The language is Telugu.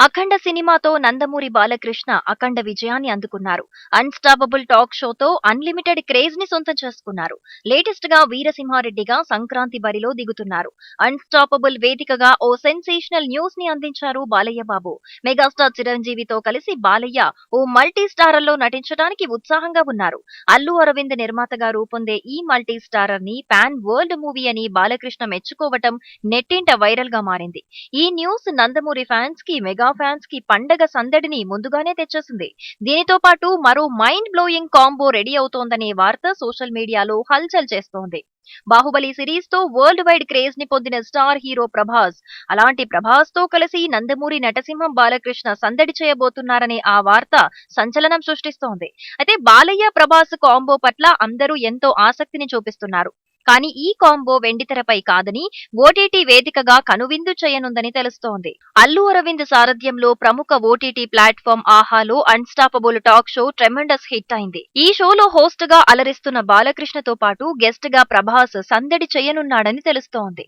అఖండ సినిమాతో నందమూరి బాలకృష్ణ అఖండ విజయాన్ని అందుకున్నారు. అన్స్టాపబుల్ టాక్ షోతో అన్లిమిటెడ్ క్రేజ్ని సొంతం చేసుకున్నారు. లేటెస్ట్గా వీరసింహారెడ్డిగా సంక్రాంతి బరిలో దిగుతున్నారు. అన్స్టాపబుల్ వేదికగా ఓ సెన్సేషనల్ న్యూస్ని అందించారు బాలయ్య బాబు. మెగాస్టార్ చిరంజీవితో కలిసి బాలయ్య ఓ మల్టీ స్టారర్లో నటించడానికి ఉత్సాహంగా ఉన్నారు. అల్లు అరవింద్ నిర్మాతగా రూపొందే ఈ మల్టీ స్టారర్ని పాన్ వరల్డ్ మూవీ అని బాలకృష్ణ మెచ్చుకోవటం నెట్టింట వైరల్గా మారింది. ఈ న్యూస్ నందమూరి ఫ్యాన్స్కి మెగా ఫ్యాన్స్కి పండగ సందడిని ముందుగానే తెచ్చేసింది. దీనితో పాటు మరో మైండ్ బ్లోయింగ్ కాంబో రెడీ అవుతోందనే వార్త సోషల్ మీడియాలో హల్చల్ చేస్తోంది. బాహుబలి సిరీస్తో వరల్డ్ వైడ్ క్రేజ్ని పొందిన స్టార్ హీరో ప్రభాస్ అలాంటి ప్రభాస్తో కలిసి నందమూరి నటసింహం బాలకృష్ణ సందడి చేయబోతున్నారనే ఆ వార్త సంచలనం సృష్టిస్తోంది. అయితే బాలయ్య ప్రభాస్ కాంబో పట్ల అందరూ ఎంతో ఆసక్తిని చూపిస్తున్నారు. కానీ ఈ కాంబో వెండితెరపై కాదని ఓటీటీ వేదికగా కనువిందు చేయనుందని తెలుస్తోంది. అల్లు అరవింద్ సారథ్యంలో ప్రముఖ ఓటీటీ ప్లాట్ఫామ్ ఆహాలో unstoppable talk show tremendous hit అయింది. ఈ షోలో హోస్ట్గా అలరిస్తున్న బాలకృష్ణతో పాటు గెస్ట్గా ప్రభాస్ సందడి చేయనున్నాడని తెలుస్తోంది.